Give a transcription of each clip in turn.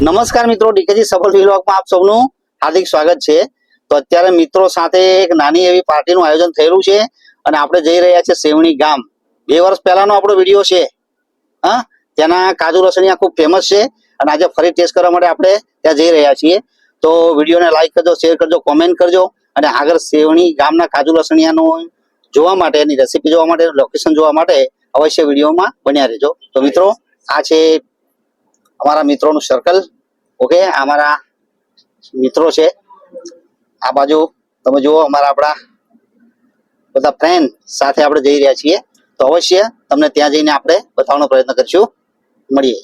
નમસ્કાર મિત્રો, ડીકેજી સફળ વિલોકમાં આપ સૌનું હાર્દિક સ્વાગત છે. તો અત્યારે મિત્રો સાથે એક નાની એવી પાર્ટીનું આયોજન થયેલું છે અને આપણે જઈ રહ્યા છીએ સેવણી ગામ. બે વર્ષ પહેલાનો આપણો વીડિયો છે. હા, ત્યાંના કાજુ રસણિયા ખૂબ ફેમસ છે અને આજે ફરી ટેસ્ટ કરવા માટે આપણે ત્યાં જઈ રહ્યા છીએ. તો વિડીયોને લાઈક કરજો શેર કરજો કોમેન્ટ કરજો અને આગળ સેવણી ગામના કાજુ રસણિયાનું જોવા માટે, એની રેસીપી જોવા માટે લોકેશન જોવા માટે અવશ્ય વિડીયોમાં બન્યા રહેજો. તો મિત્રો, આ છે અમારા મિત્રોનું સર્કલ ઓકે, અમારા મિત્રો છે. આ બાજુ તમે જુઓ, અમારા આપણા બધા ફ્રેન્ડ સાથે આપણે જઈ રહ્યા છીએ. તો અવશ્ય તમને ત્યાં જઈને આપણે બતાવવાનો પ્રયત્ન કરીશું. મળીએ.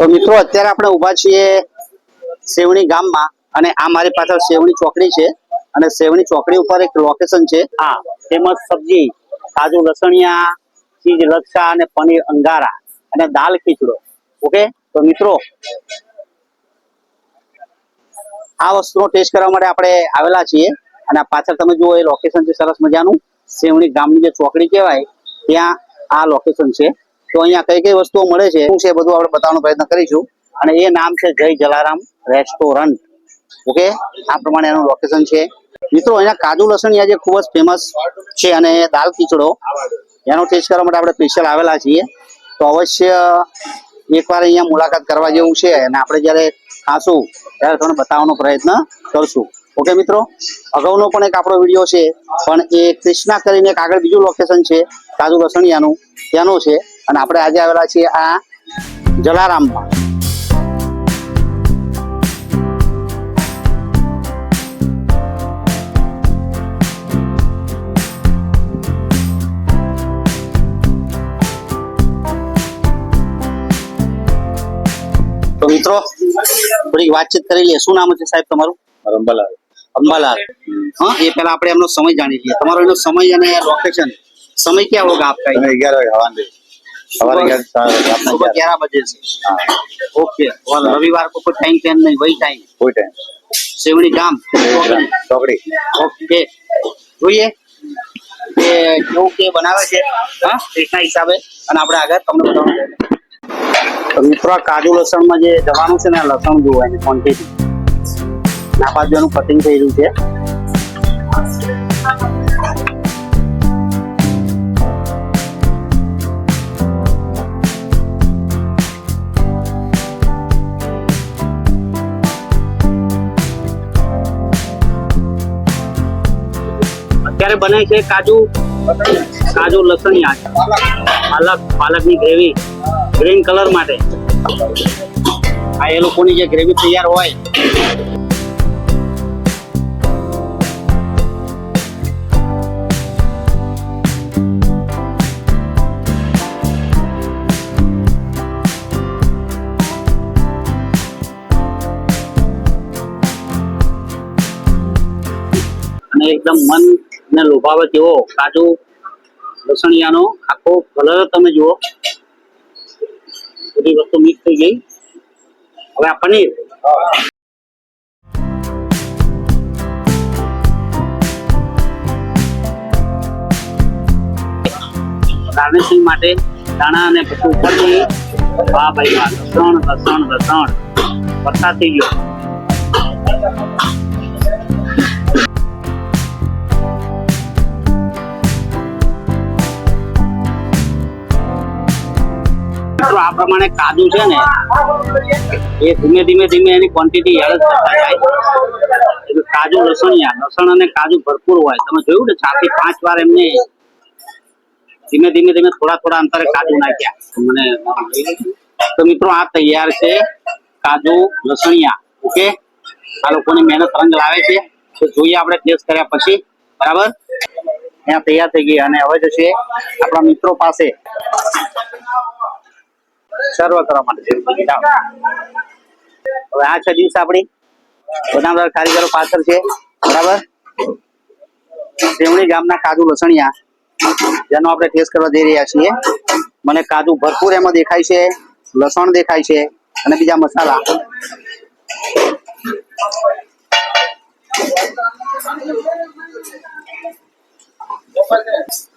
તો મિત્રો, અત્યારે આપણે ઊભા છીએ સેવણી ગામમાં અને આ મારી પાછળ સેવણી ચોકડી છે અને સેવણી ચોકડી ઉપર એક લોકેશન છે. હા ફેમસ સબ્જી, કાજુ લસણિયા, ચીજ લચ્છા અને પનીર અંગારા અને દાલ ખીચડો. ઓકે તો મિત્રો, આ વસ્તુનો ટેસ્ટ કરવા માટે આપણે આવેલા છીએ અને પાછળ તમે જુઓ એ લોકેશન છે સરસ મજાનું. સેવણી ગામની જે ચોકડી કહેવાય, ત્યાં આ લોકેશન છે. તો અહીંયા કઈ કઈ વસ્તુઓ મળે છે, શું છે બધું આપણે બતાવવાનો પ્રયત્ન કરીશું. અને એ નામ છે જય જલારામ. રેસ્ટોરન્ટ. ઓકે? આ પ્રમાણે એનું લોકેશન છે. મિત્રો, અહીંયા કાજુ લસણિયા જે ખૂબ જ ફેમસ છે અને દાલ ખીચડો. એનો ટેસ્ટ કરવા માટે આપણે સ્પેશિયલ આવેલા છીએ. તો અવશ્ય એકવાર અહીંયા મુલાકાત કરવા જેવું છે અને આપણે જ્યારે ખાશું, ત્યારે તમને બતાવવાનો પ્રયત્ન કરશું. ઓકે મિત્રો? અગાઉનો પણ એક આપણો વીડિયો છે, પણ એ ક્રિષ્ના કરીને એક આગળ બીજું લોકેશન છે, કાજુ લસણિયાનું. ત્યાંનું છે. અને આપણે આજે આવેલા છીએ આ જલારામમાં. તો મિત્રો થોડી વાતચીત કરી લઈએ શું નામ છે સાહેબ તમારું રંબાલાલ અંબાલાલ હા એ પહેલા આપણે એમનો સમય જાણી લઈએ તમારો એનો સમય અને લોકેશન समय क्या होगा आपका તમે અગિયાર વાગે હવાન સવારે અગિયાર સાડા રાતના सुबह અગિયાર ग्यारह बजे से હા ओके और रविवार को कोई टाइम टाइम नहीं वही टाइम કોઈ ટાઈમ सेवनी गाम ચોકડી ઓકે જોઈએ કે કેવું કે બનાવે છે હા રીતના હિસાબે અને આપણે આગળ તમને બતાવવાનું તો મિત્રો કાજુ લસણમાં જે જવાનું છે ને, લસણ જોવું ને ક્વોન્ટિટી બાજુ કટિંગ થઈ રહ્યું છે. અત્યારે બને છે કાજુ કાજુ લસણ યાદ પાલક, પાલકની ગ્રેવી. ગ્રીન કલર માટે. આ એ લોકોની જે ગ્રેવી તૈયાર હોય. અને એકદમ મન ને લોભાવે તેવો કાજુ લસણિયાનો આખો કલર તમે જુઓ. બધી વસ્તુ મિક્સ થઈ ગઈ. હવે આ પનીર. ગાર્નિશિંગ માટે દાણા અને પછી ઉપરથી વાહ ભાઈ વાહ લસણ લસણ લસણ વરસાદ થઈ ગયો. મિત્રો આ પ્રમાણે કાજુ છે ને, એ ધીમે ધીમે ધીમે એની ક્વોન્ટિટી એડ થતા જાય. એટલે કાજુ, લસણિયા, લસણ અને કાજુ ભરપૂર હોય. તમે જોયું ને ચારથી પાંચ વાર એમને ધીમે ધીમે ધીમે થોડા થોડા અંતરે કાજુ નાખ્યા. મને તો મિત્રો આ તૈયાર છે કાજુ, લસણિયા. ઓકે? આ લોકોની મહેનત રંગ લાવે છે. તો જોઈએ આપણે ટેસ્ટ કર્યા પછી. બરાબર? અહીંયા તૈયાર થઈ ગઈ અને હવે જશે આપણા મિત્રો પાસે. સર્વ કરવા માટે હવે આ છે ડીશ આપણી બધા કારીગરો પાછળ છે. બરાબર? સેવણી ગામના કાજુ લસણિયા, જેનો આપણે ટેસ્ટ કરવા જઈ રહ્યા છીએ. મને કાજુ ભરપૂર એમાં દેખાય છે, લસણ દેખાય છે, અને બીજા મસાલા.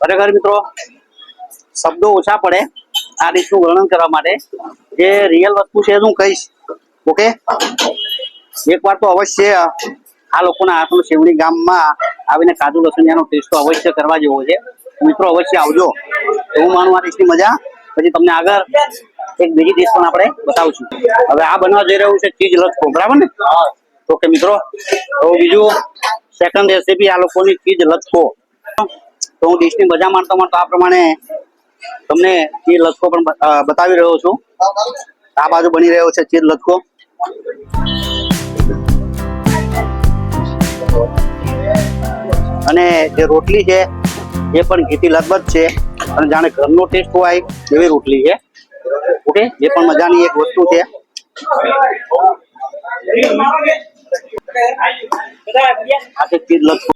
ખરેખર મિત્રો, શબ્દો ઓછા પડે. આ ડીશનું વર્ણન કરવા માટે જે રિયલ વસ્તુ છે હું કહીશ. ઓકે એકવાર તો અવશ્ય આ લોકોના હાથનું શેવણી ગામમાં આવીને કાજુ લસણિયાનો ટેસ્ટ તો અવશ્ય કરવા જેવો છે. મિત્રો અવશ્ય આવજો. હું માનું આ ડીશની મજા. પછી તમને આગળ એક બીજી ડીશ પણ આપણે બતાવશું. હવે આ બનવા જઈ રહ્યું છે ચીજ લચકો બરાબર ને? ઓકે મિત્રો. તો બીજું સેકન્ડ રેસીપી આ લોકોની ચીજ લચકો તો હું ડીશની મજા માણતો માણતો આ પ્રમાણે તમને ચીર લચકો પણ બતાવી રહ્યો છું. આ બાજુ બની રહ્યો છે ચીર લચકો અને જે રોટલી છે, એ પણ ઘીતી લગભગ છે. અને જાણે ઘરનો ટેસ્ટ હોય એવી રોટલી છે. ઓકે? એ પણ મજાની એક વસ્તુ છે. આ છે ચીજ લચકો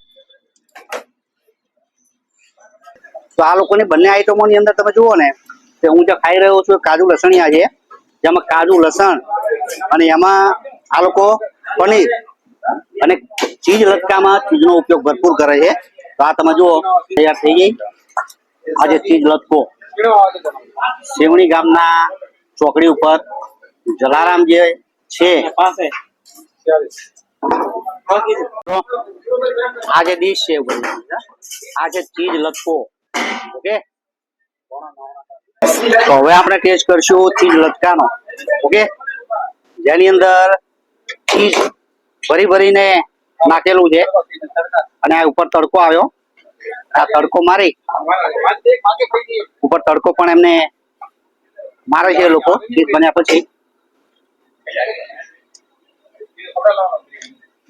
તો આ લોકોની બંને આઈટમોની અંદર તમે જુઓ ને, કે હું જે ખાઈ રહ્યો છું કાજુ લસણિયા છે. જેમાં કાજુ લસણ અને એમાં આ લોકો પનીર અને ચીજ લટકામાં ચીજનો ઉપયોગ ભરપૂર કરે છે. તો આ તમે જુઓ, તૈયાર થઈ ગઈ. આ ચીજ લટકો સેવણી ગામના ચોકડી ઉપર જલારામ જે છે આજે ડીશ છે આ ચીજ લટકો ઓકે તો હવે આપણે ટેસ્ટ કરશું ચીજ લટકાનો. ઓકે જેની અંદર ચીજ ભરી ભરીને નાખેલું છે. અને આ ઉપર તડકો આવ્યો. આ તડકો મારી. ઉપર તડકો પણ એમને મારે છે લોકો, ચીજ બન્યા પછી.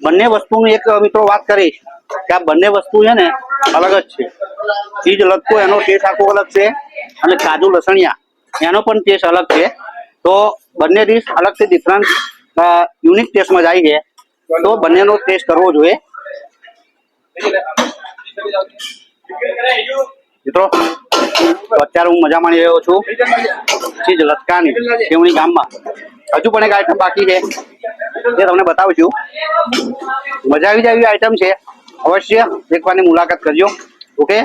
બંને વસ્તુની એક મિત્રો વાત કરીશ કે આ બંને વસ્તુ છે ને અલગ જ છે. ચીજ લટકો એનો ટેસ્ટ આખો અલગ છે અને કાજુ લસણિયા, એનો પણ ટેસ્ટ અલગ છે. તો બંને ડીશ અલગથી ડિફરન્ટ યુનિક ટેસ્ટમાં જાય છે. તો બંનેનો ટેસ્ટ કરવો જોઈએ. મિત્રો અત્યારે હું મજા માણી રહ્યો છું. ચીજ લટકાની કેવણી ગામમાં. હજુ પણ એક આઈટમ બાકી છે, જે તમને બતાવું છું. મજા આવી જાય એવી આઈટમ છે. અવશ્ય એકવારની મુલાકાત કરજો. ઓકે?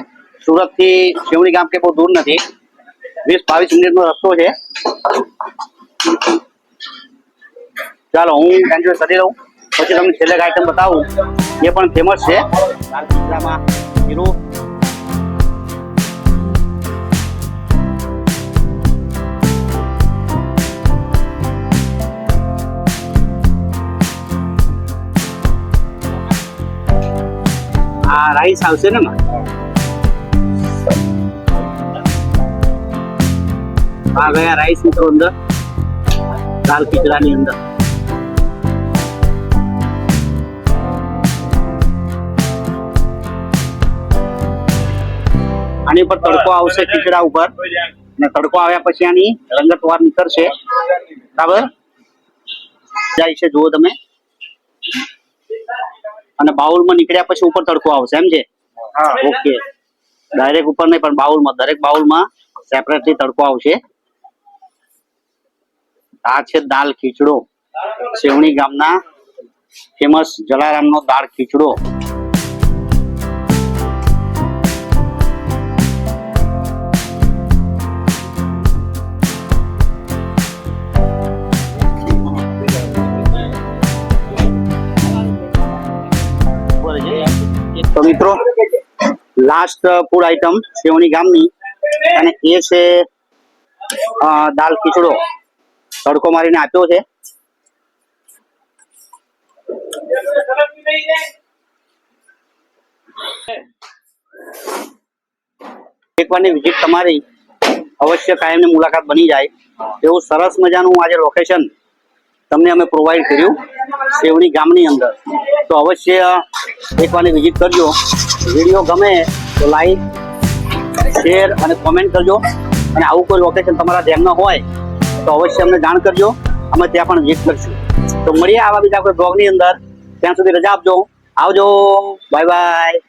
સુરતથી સેવણી ગામ કે બહુ દૂર નથી. વીસ બાવીસ મિનિટનો રસ્તો છે. ચાલો, હું એન્જોય કરી લઉં પછી તમને છેલ્લે એક આઈટમ બતાવું. એ પણ ફેમસ છે. લાલ કિલ્લામાં હીરો. આ રાઈસ આવશે ને આ ગયા રાઈસ મિત્રો અંદર. દાલ ખીચડાની અંદર. આની ઉપર તડકો આવશે ખીચડા ઉપર. અને તડકો આવ્યા પછી આની રંગત વાર નીકળશે. બરાબર? જાય છે જુઓ તમે. અને બાઉલમાં નીકળ્યા પછી ઉપર તડકો આવશે એમ છે? ઓકે. ડાયરેક્ટ ઉપર નહીં પણ બાઉલમાં દરેક બાઉલમાં સેપરેટલી તડકો આવશે. આ છે દાલ ખીચડો. સેવણી ગામના ફેમસ જલારામનો દાળ ખીચડો. તો મિત્રો લાસ્ટ ફૂડ આઈટમ સેવણી ગામની. અને એ છે દાલ ખીચડો. તડકો મારીને આપ્યો છે. એકવારની વિઝિટ તમારી અવશ્ય કાયમની મુલાકાત બની જાય. એવું સરસ મજાનું આજે લોકેશન તમને અમે પ્રોવાઈડ કર્યું સેવણી ગામની અંદર. તો અવશ્ય એકવારની વિઝિટ કરજો. વીડિયો ગમે તો લાઈક શેર અને કોમેન્ટ કરજો. અને આવું કોઈ લોકેશન તમારા ધ્યાનમાં હોય તો અવશ્ય અમને જાણ કરજો. અમે ત્યાં પણ વિઝિટ કરશું. તો મળીએ આવા બીજા કોઈ બ્લોગની અંદર. ત્યાં સુધી રજા આપજો. આવજો. Bye bye.